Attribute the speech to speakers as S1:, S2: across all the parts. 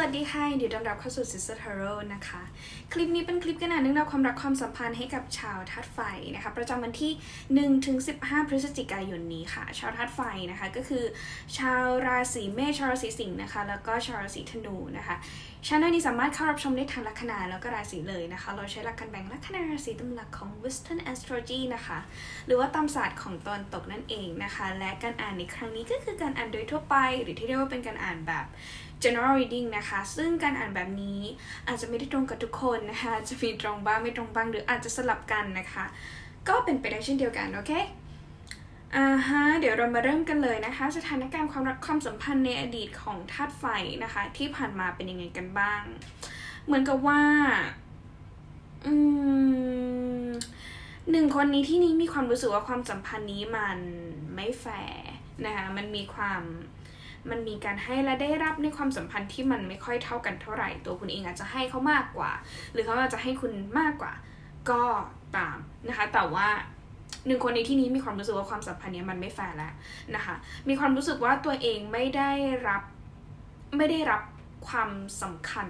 S1: วัสดีค่ะยินดีต้อนรับเข้าสู่ Sister Tarot นะคะ คลิปนี้เป็นคลิปกันอ่านเรื่องราวความรักความสัมพันธ์ให้กับชาวธาตุไฟนะคะ ประจำวันที่1ถึง15 พฤศจิกายนนี้ค่ะ ชาวธาตุไฟนะคะก็คือ ชาวราศีเมษชาวราศีสิงห์นะคะ แล้วก็ชาวราศีธนูนะคะช่องนี้สามารถเข้ารับชมได้ทางลัคนาแล้วก็ราศีเลยนะคะ เราใช้หลักการแบ่งลัคนาราศีตามหลักของ Western Astrology นะคะ หรือว่าตามศาสตร์ของตอนตกนั่นเองนะคะ และการอ่านในครั้งนี้ก็คือการอ่านโดยทั่วไป หรือที่เรียกว่าเป็นการอ่านแบบ general reading นะคะ ซึ่งการอ่านแบบนี้อาจจะไม่ได้ตรงกับทุกคนนะคะจะมีตรงบ้างไม่ตรงบ้างหรืออาจจะสลับกันนะคะ ก็เป็นไปได้เช่นเดียวกัน โอเคอ่าฮะเดี๋ยวเรามาเริ่มกันเลยนะคะ สถานการณ์ความรักความสัมพันธ์ในอดีตของธาตุไฟนะคะ ที่ผ่านมาเป็นยังไงกันบ้าง เหมือนกับว่าอืมหนึ่งคนนี้ที่นี้มีความรู้สึกว่าความสัมพันธ์นี้มันไม่แฟร์นะคะมันมีความ มันมีการให้และได้รับในความสัมพันธ์ที่มันไม่ค่อยเท่ากันเท่าไหร่ ตัวคุณเองอาจจะให้เขามากกว่า หรือเขาอาจจะให้คุณมากกว่า ก็ตามนะคะ แต่ว่าหนึ่งคนในที่นี้มีความรู้สึกว่าความสัมพันธ์เนี้ยมันไม่แฟร์แล้วนะคะ มีความรู้สึกว่าตัวเองไม่ได้รับไม่ได้รับ ความสำคัญ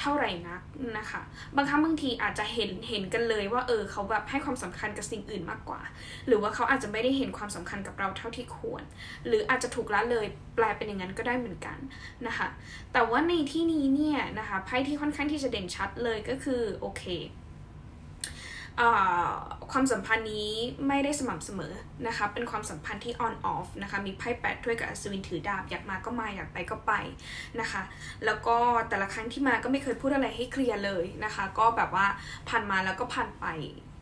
S1: เท่าไหร่นักนะคะ บางครั้งบางทีอาจจะเห็นเห็นกันเลยว่าเออเขาแบบให้ความสำคัญกับสิ่งอื่นมากกว่า หรือว่าเขาอาจจะไม่ได้เห็นความสำคัญกับเราเท่าที่ควร หรืออาจจะถูกละเลยแปลเป็นอย่างนั้นก็ได้เหมือนกันนะคะ แต่ว่าในที่นี้เนี่ยนะคะไพ่ที่ค่อนข้างที่จะเด่นชัดเลยก็คือโอเค ความสัมพันธ์นี้ไม่ได้สม่ำเสมอนะคะ เป็นความสัมพันธ์ที่ on off นะคะ มีไพ่แปดถ้วยกับอัศวินถือดาบ อยากมาก็มา อยากไปก็ไปนะคะ แล้วก็แต่ละครั้งที่มาก็ไม่เคยพูดอะไรให้เคลียร์เลยนะคะ ก็แบบว่าผ่านมาแล้วก็ผ่านไป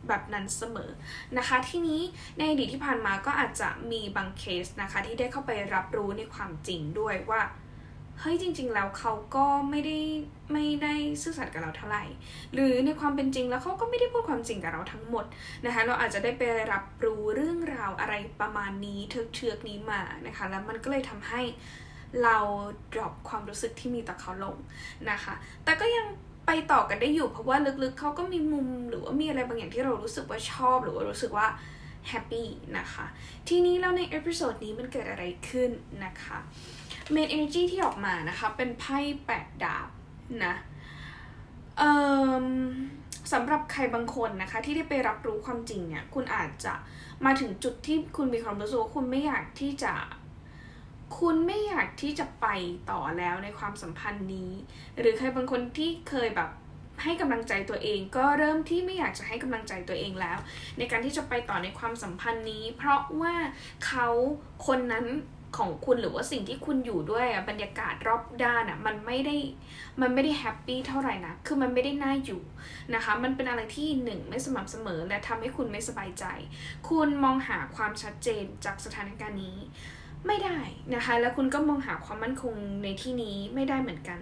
S1: แบบนั้นเสมอนะคะ ที่นี้ในอดีตที่ผ่านมาก็อาจจะมีบางเคสนะคะ ที่ได้เข้าไปรับรู้ในความจริงด้วยว่า เฮ้ยจริง ๆ แล้วเขาก็ไม่ได้ไม่ได้ซื่อสัตย์กับเราเท่าไหร่ หรือในความเป็นจริงแล้วเขาก็ไม่ได้พูดความจริงกับเราทั้งหมดนะคะ เราอาจจะได้ไปรับรู้เรื่องราวอะไรประมาณนี้เทือกเชือกนี้มานะคะ แล้วมันก็เลยทำให้เรา drop ความรู้สึกที่มีต่อเขาลงนะคะ แต่ก็ยังไปต่อกันได้อยู่เพราะว่าลึกๆเขาก็มีมุมหรือว่ามีอะไรบางอย่างที่เรารู้สึกว่าชอบหรือว่ารู้สึกว่าแฮปปี้นะคะ ทีนี้แล้วในเอพิโซดนี้มันเกิดอะไรขึ้นนะคะ เมน energy ที่ออกมานะคะ เป็นไพ่แปดดาบนะสำหรับใครบางคนนะคะ ที่ได้ไปรับรู้ความจริงเนี่ย คุณอาจจะมาถึงจุดที่คุณมีความรู้สึกว่าคุณไม่อยากที่จะ คุณไม่อยากที่จะไปต่อแล้วในความสัมพันธ์นี้ หรือใครบางคนที่เคยแบบให้กำลังใจตัวเองก็เริ่มที่ไม่อยากจะให้กำลังใจตัวเองแล้ว ในการที่จะไปต่อในความสัมพันธ์นี้ เพราะว่าเขาคนนั้น ของคุณหรือว่าสิ่งที่คุณอยู่ด้วยบรรยากาศรอบด้านอะมันไม่ได้มันไม่ได้แฮปปี้เท่าไหร่นะคือมันไม่ได้น่าอยู่นะคะ มันเป็นอะไรที่หนึ่งไม่สม่ำเสมอ และทำให้คุณไม่สบายใจ คุณมองหาความชัดเจนจากสถานการณ์นี้ไม่ได้นะคะ แล้วคุณก็มองหาความมั่นคงในที่นี้ไม่ได้เหมือนกัน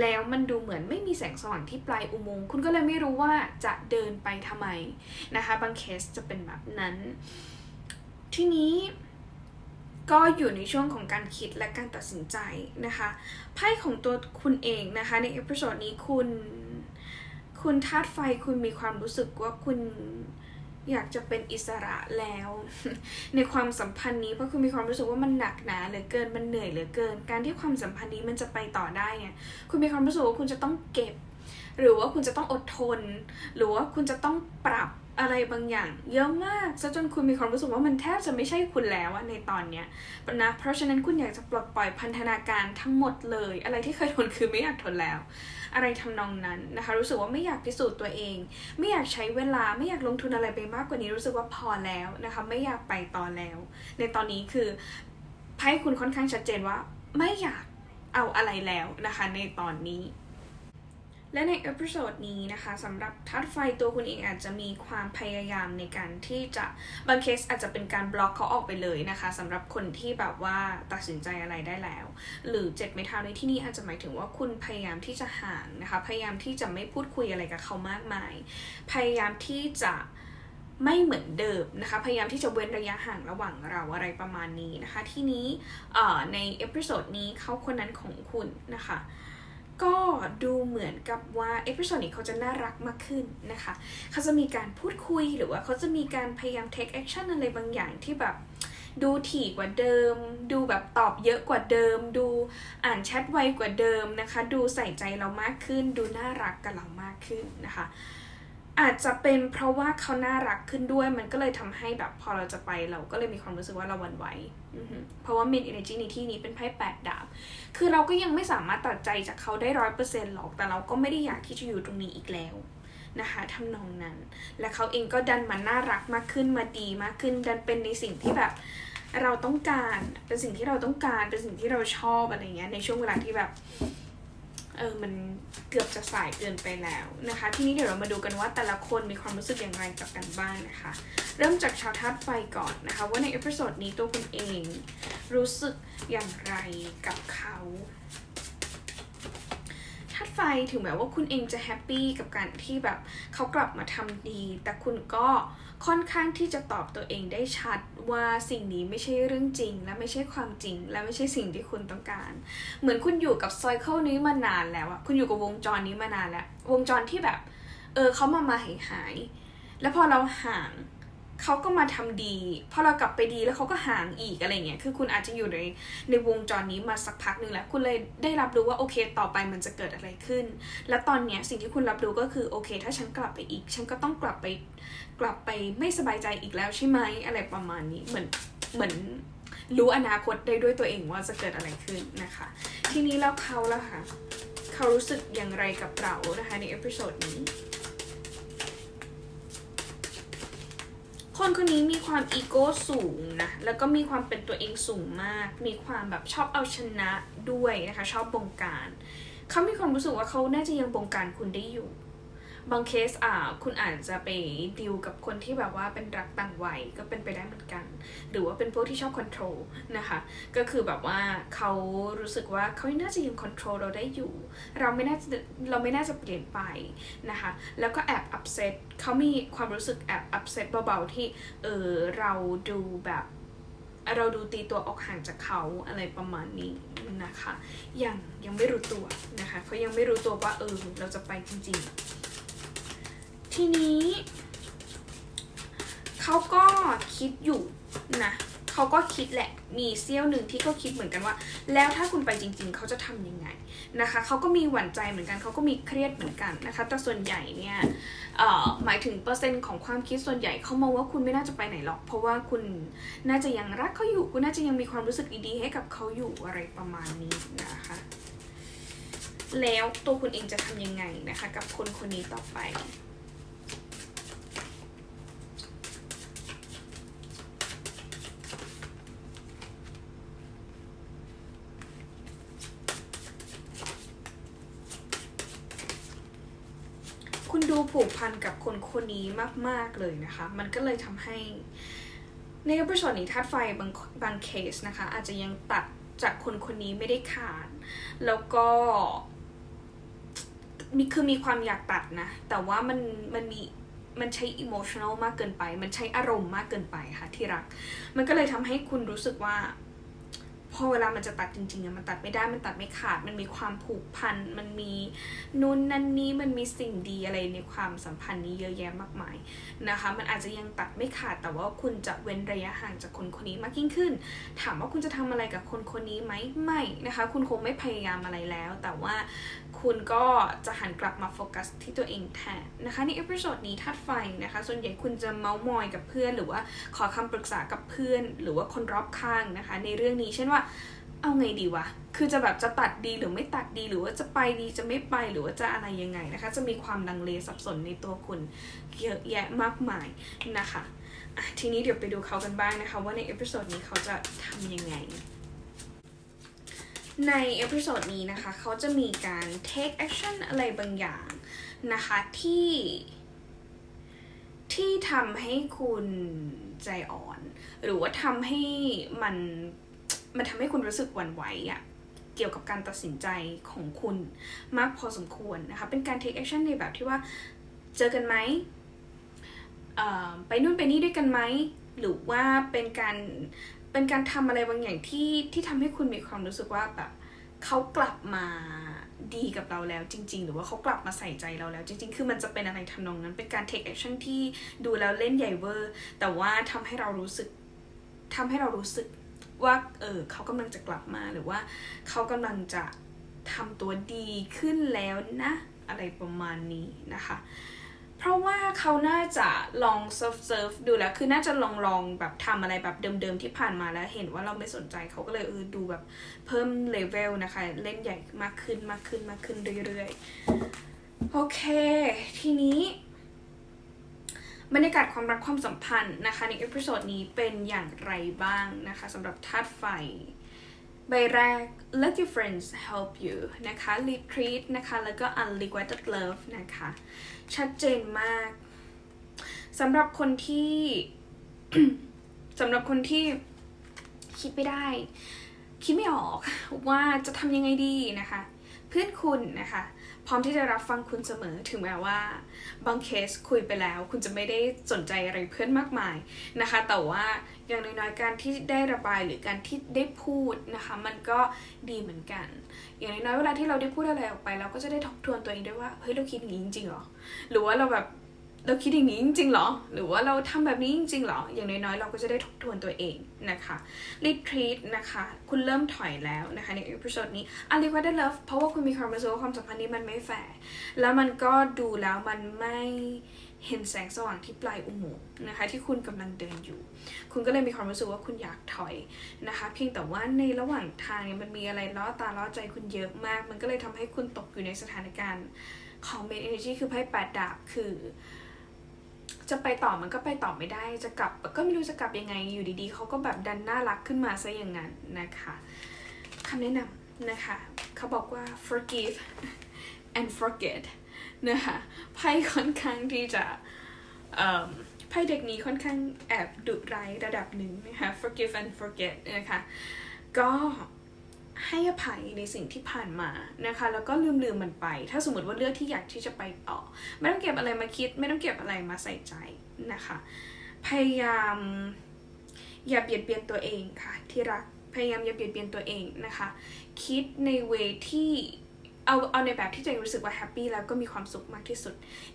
S1: แล้วมันดูเหมือนไม่มีแสงสว่างที่ปลายอุโมงค์คุณก็เลยไม่รู้ว่าจะเดินไปทำไมนะคะ บางเคสจะเป็นแบบนั้น ทีนี้ ก็อยู่ในช่วงของการคิดและการตัดสินใจนะคะไพ่ของตัวคุณเองนะคะ ในเอพิโซดนี้คุณคุณธาตุไฟคุณมีความรู้สึกว่าคุณอยากจะเป็นอิสระแล้ว ในความสัมพันธ์นี้เพราะคุณมีความรู้สึกว่ามันหนักหนาเหลือเกินมันเหนื่อยเหลือเกิน การที่ความสัมพันธ์นี้มันจะไปต่อได้เนี่ยคุณมีความรู้สึกว่าคุณจะต้องเก็บ หรือว่าคุณจะต้องอดทน หรือว่าคุณจะต้องปรับ อะไรบางอย่าง เยอะมากซะจนคุณมีความรู้สึกว่ามันแทบจะไม่ใช่คุณแล้วอะในตอนเนี้ยนะเพราะฉะนั้นคุณอยากจะปลดปล่อยพันธนาการทั้งหมดเลย อะไรที่เคยทนคือไม่อยากทนแล้ว อะไรทำนองนั้นนะคะ รู้สึกว่าไม่อยากพิสูจน์ตัวเอง ไม่อยากใช้เวลาไม่อยากลงทุนอะไรไปมากกว่านี้ รู้สึกว่าพอแล้วนะคะ ไม่อยากไปต่อแล้ว ในตอนนี้คือไพ่คุณค่อนข้างชัดเจนว่า ไม่อยากเอาอะไรแล้วนะคะ ในตอนนี้ และในเอพิโซดนี้นะคะสำหรับธาตุไฟตัวคุณเองอาจจะมีความพยายามในการที่จะบางเคสอาจจะเป็นการบล็อกเขาออกไปเลยนะคะสำหรับคนที่แบบว่าตัดสินใจอะไรได้แล้ว หรือเจ็ดไม้เท้าในที่นี้อาจจะหมายถึงว่าคุณพยายามที่จะห่างนะคะพยายามที่จะไม่พูดคุยอะไรกับเขามากมาย พยายามที่จะไม่เหมือนเดิมนะคะ พยายามที่จะเว้นระยะห่างระหว่างเราอะไรประมาณนี้นะคะ ที่นี้เอ่อในเอพิโซดนี้เขาคนนั้นของคุณนะคะ ก็ดูเหมือนกับว่าเอพิโซดนี้เขาจะน่ารักมากขึ้นนะคะ เขาจะมีการพูดคุยหรือว่าเขาจะมีการพยายาม take action อะไรบางอย่างที่แบบดูถี่กว่าเดิม ดูแบบตอบเยอะกว่าเดิม ดูอ่านแชทไวกว่าเดิมนะคะ ดูใส่ใจเรามากขึ้น ดูน่ารักกับเรามากขึ้นนะคะ อาจจะเป็นเพราะว่าเขาน่ารักขึ้นด้วย มันก็เลยทำให้แบบพอเราจะไปเราก็เลยมีความรู้สึกว่าเราหวันไหวอือฮึเพราะว่า mid energy ในที่นี้เป็นไพ่แปดดาบ คือเราก็ยังไม่สามารถตัดใจจากเขาได้ร้อยเปอร์เซ็นต์หรอก แต่เราก็ไม่ได้อยากที่จะอยู่ตรงนี้อีกแล้วนะคะทำนองนั้น และเขาเองก็ดันมาน่ารักมากขึ้นมาดีมากขึ้น ดันเป็นในสิ่งที่แบบเราต้องการ เป็นสิ่งที่เราต้องการ เป็นสิ่งที่เราชอบอะไรเงี้ย ในช่วงเวลาที่แบบ เออมันเกือบจะสายเกินไปแล้วนะคะ ทีนี้เดี๋ยวเรามาดูกันว่าแต่ละคนมีความรู้สึกอย่างไรกับกันบ้างนะคะ เริ่มจากชาวธาตุไฟก่อนนะคะ ว่าในเอพิโซดนี้ตัวคุณเอง รู้สึกอย่างไรกับเขาธาตุไฟถึงแม้ว่าคุณเองจะแฮปปี้กับการที่แบบเขากลับมาทำดี แต่คุณก็ ค่อนข้างที่จะตอบตัวเองได้ชัดว่าสิ่งนี้ไม่ใช่เรื่องจริง และไม่ใช่ความจริง และไม่ใช่สิ่งที่คุณต้องการ เหมือนคุณอยู่กับไซเคิลนี้มานานแล้วอะคุณอยู่กับวงจรนี้มานานแล้ว วงจรที่แบบ เออเขามามาหายหาย แล้วพอเราห่าง เขาก็มาทำดีพอเรากลับไปดีแล้วเขาก็ห่างอีกอะไรเงี้ยคือคุณอาจจะอยู่ในในวงจรนี้มาสักพักหนึ่งแล้ว คุณเลยได้รับรู้ว่าโอเค ต่อไปมันจะเกิดอะไรขึ้น และตอนเนี้ยสิ่งที่คุณรับรู้ก็คือโอเค ถ้าฉันกลับไปอีก ฉันก็ต้องกลับไปกลับไปไม่สบายใจอีกแล้วใช่ไหมอะไรประมาณนี้เหมือนเหมือนรู้อนาคตได้ด้วยตัวเองว่าจะเกิดอะไรขึ้นนะคะ ทีนี้แล้วเขาล่ะคะเขารู้สึกอย่างไรกับเรานะคะในเอพิโซดนี้ คนคนนี้มีความอีโก้สูงนะ แล้วก็มีความเป็นตัวเองสูงมาก มีความแบบชอบเอาชนะด้วยนะคะ ชอบบงการ เขามีความรู้สึกว่าเขาน่าจะยังบงการคุณได้อยู่ บางเคสอ่าคุณอาจจะไปดีลกับคนที่แบบว่าเป็นรักต่างวัยก็เป็นไปได้เหมือนกัน หรือว่าเป็นพวกที่ชอบคอนโทรลนะคะ ก็คือแบบว่าเขารู้สึกว่าเขาน่าจะยังคอนโทรลเราได้อยู่ เราไม่น่าจะเราไม่น่าจะเปลี่ยนไปนะคะ แล้วก็แอบอับเซตเขามีความรู้สึกแอบอับเซตเบาๆที่เออเราดูแบบเราดูตีตัวออกห่างจากเขาอะไรประมาณนี้นะคะ ยังยังไม่รู้ตัวนะคะเขายังไม่รู้ตัวว่าเออเราจะไปจริงๆ ทีนี้ เขาก็คิดอยู่นะเขาก็คิดแหละ มีเซี่ยวหนึ่งที่ก็คิดเหมือนกันว่า แล้วถ้าคุณไปจริง ๆ เขาจะทำยังไงนะคะ เขาก็มีหวั่นใจเหมือนกัน เขาก็มีเครียดเหมือนกันนะคะ แต่ส่วนใหญ่เนี่ยหมายถึงเปอร์เซ็นต์ของความคิดส่วนใหญ่เขามองว่าคุณไม่น่าจะไปไหนหรอก เพราะว่าคุณน่าจะยังรักเขาอยู่ คุณน่าจะยังมีความรู้สึกดีๆให้กับเขาอยู่อะไรประมาณนี้นะคะ แล้วตัวคุณเองจะทำยังไงนะคะ กับคนคนนี้ต่อไป ผูกพันกับคนคนนี้มาก ๆ เลยนะคะ มันก็เลยทำให้ในเอพิโซดนี้ธาตุไฟบางบางเคสนะคะ อาจจะยังตัดจากคนคนนี้ไม่ได้ขาด แล้วก็มีคือมีความอยากตัดนะ แต่ว่ามันมันมีมันใช้ emotional มากเกินไป มันใช้อารมณ์มากเกินไปค่ะที่รัก มันก็เลยทำให้คุณรู้สึกว่า พอเวลามันจะตัดจริงๆอะมันตัดไม่ได้มันตัดไม่ขาด มันมีความผูกพัน มันมีนู่นนั่นนี้มันมีสิ่งดีอะไรในความสัมพันธ์นี้เยอะแยะมากมายนะคะ มันอาจจะยังตัดไม่ขาดแต่ว่าคุณจะเว้นระยะห่างจากคนคนนี้มากยิ่งขึ้น ถามว่าคุณจะทำอะไรกับคนคนนี้ไหมไม่นะคะ คุณคงไม่พยายามอะไรแล้ว แต่ว่า คุณก็จะหันกลับมาโฟกัสที่ตัวเองแทนนะคะในเอพิโซดนี้ธาตุไฟนะคะ ส่วนใหญ่คุณจะเมาส์มอยกับเพื่อน หรือว่าขอคำปรึกษากับเพื่อน หรือว่าคนรอบข้างนะคะ ในเรื่องนี้เช่นว่าเอาไงดีวะ คือจะแบบจะตัดดีหรือไม่ตัดดีหรือว่าจะไปดีจะไม่ไปหรือว่าจะอะไรยังไงนะคะ จะมีความลังเลสับสนในตัวคุณเยอะแยะมากมายนะคะะทีนี้เดี๋ยวไปดูเขากันบ้างนะคะ ว่าในเอพิโซดนี้เขาจะทำยังไง ในเอพิโซดนี้นะคะเขาจะมีการ take action อะไรบางอย่างนะคะที่ที่ทำให้คุณใจอ่อน หรือว่าทำให้มันมันทำให้คุณรู้สึกหวั่นไหวอะเกี่ยวกับการตัดสินใจของคุณมากพอสมควรนะคะ เป็นการ take action ในแบบที่ว่าเจอกันไหมเอ่อไปนู่นไปนี่ด้วยกันไหม หรือว่าเป็นการ เป็นการทำอะไรบางอย่างที่ที่ทำให้คุณมีความรู้สึกว่าแบบเขากลับมาดีกับเราแล้วจริง ๆ หรือว่าเขากลับมาใส่ใจเราแล้วจริง ๆ คือมันจะเป็นอะไรทำนองนั้น เป็นการ take action ที่ดูแล้วเล่นใหญ่เวอร์ แต่ว่าทำให้เรารู้สึกทำให้เรารู้สึกว่าเออเขากำลังจะกลับมาหรือว่าเขากำลังจะทำตัวดีขึ้นแล้วนะ อะไรประมาณนี้นะคะ เพราะว่าเขาน่าจะลองเซิร์ฟเซิร์ฟดูแล้วคือน่าจะลองลองแบบทำอะไรแบบเดิมๆที่ผ่านมาแล้วเห็นว่าเราไม่สนใจเขาก็เลยเออดูแบบเพิ่มเลเวลนะคะ เล่นใหญ่มากขึ้นมากขึ้นมากขึ้นเรื่อยๆ โอเค ทีนี้บรรยากาศความรักความสัมพันธ์นะคะในเอพิโซดนี้เป็นอย่างไรบ้างนะคะสำหรับธาตุไฟ ใบแรก let your friends help you นะคะ retreat นะคะ แล้วก็ unrequited love นะคะ ชัดเจนมากสำหรับคนที่สำหรับคนที่คิดไม่ได้ คิดไม่ออกว่าจะทำยังไงดีนะคะ เพื่อนคุณนะคะ ร้อมที่จะรับฟังคุณเสมอถึงแม้ว่า บางเคสคุยไปแล้ว คุณจะไม่ได้สนใจอะไรเพื่อนมากมายนะคะ แต่ว่าอย่างน้อยๆการที่ได้ระบายหรือการที่ได้พูดนะคะ มันก็ดีเหมือนกัน อย่างน้อยๆเวลาที่เราได้พูดอะไรออกไป เราก็จะได้ทบทวนตัวเองด้วยว่าเฮ้ยเราคิดอย่างนี้จริงๆหรอหรือว่าเราแบบ เราคิดอย่างนี้จริงๆหรอ หรือว่าเราทำแบบนี้จริงๆหรอ อย่างน้อยๆ เราก็จะได้ทบทวนตัวเองนะคะ retreat นะคะ คุณเริ่มถอยแล้วนะคะในเอพิโซดนี้ u n r e q u i t e d love เพราะว่าคุณมีความรู้สึกว่าความสัมพันธ์นี้มันไม่แฟร์ แล้วมันก็ดูแล้วมันไม่เห็นแสงสว่างที่ปลายอุโมงค์นะคะที่คุณกำลังเดินอยู่ คุณก็เลยมีความรู้สึกว่าคุณอยากถอยนะคะ เพียงแต่ว่าในระหว่างทางเนี่ยมันมีอะไรล่อตาล่อใจคุณเยอะมาก มันก็เลยทำให้คุณตกอยู่ในสถานการณ์ของ main energy คือไพ่แปดดาบคือ จะไปต่อมันก็ไปต่อไม่ได้ จะกลับก็ไม่รู้จะกลับยังไงอยู่ดีๆเขาก็แบบดันน่ารักขึ้นมาซะอย่างนั้นนะคะคำแนะนำนะคะเขาบอกว่า forgive and forget นะคะไพ่ค่อนข้างที่จะไพ่เด็กนี้ค่อนข้างแอบดุร้ายระดับหนึ่งนะคะ forgive and forget นะคะก็ ให้อภัยในสิ่งที่ผ่านมานะคะ แล้วก็ลืมลืมมันไป ถ้าสมมติว่าเลือกที่อยากที่จะไปต่อ ไม่ต้องเก็บอะไรมาคิด ไม่ต้องเก็บอะไรมาใส่ใจนะคะ พยายามอย่าเบียดเบียนตัวเองค่ะ ที่รักพยายามอย่าเบียดเบียนตัวเองนะคะ คิดในเวที่เอาเอาในแบบที่ตัวเองรู้สึกว่าแฮปปี้แล้วก็มีความสุขมากที่สุด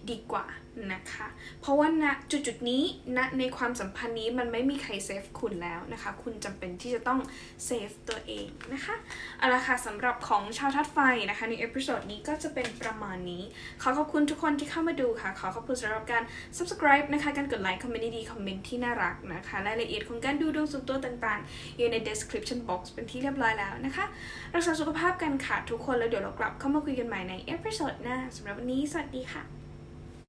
S1: ดีกว่า นะคะ เพราะว่าณจุดจุดนี้ณในความสัมพันธ์นี้มันไม่มีใครเซฟคุณแล้วนะคะ คุณจำเป็นที่จะต้องเซฟตัวเองนะคะเอาละค่ะสำหรับของชาวทัดไฟนะคะในเอพิโซดนี้ก็จะเป็นประมาณนี้ ขอขอบคุณทุกคนที่เข้ามาดูค่ะ ขอขอบคุณสำหรับการ subscribe นะคะ การกดไลค์คอมเมนต์ดีคอมเมนต์ที่น่ารักนะคะรายละเอียดของการดูดวงส่วนตัวต่างๆ อยู่ใน description box เป็นที่เรียบร้อยแล้วนะคะ รักษาสุขภาพกันค่ะทุกคนแล้วเดี๋ยวเรากลับเข้ามาคุยกันใหม่ในเอพิโซดหน้าสำหรับวันนี้สวัสดีค่ะ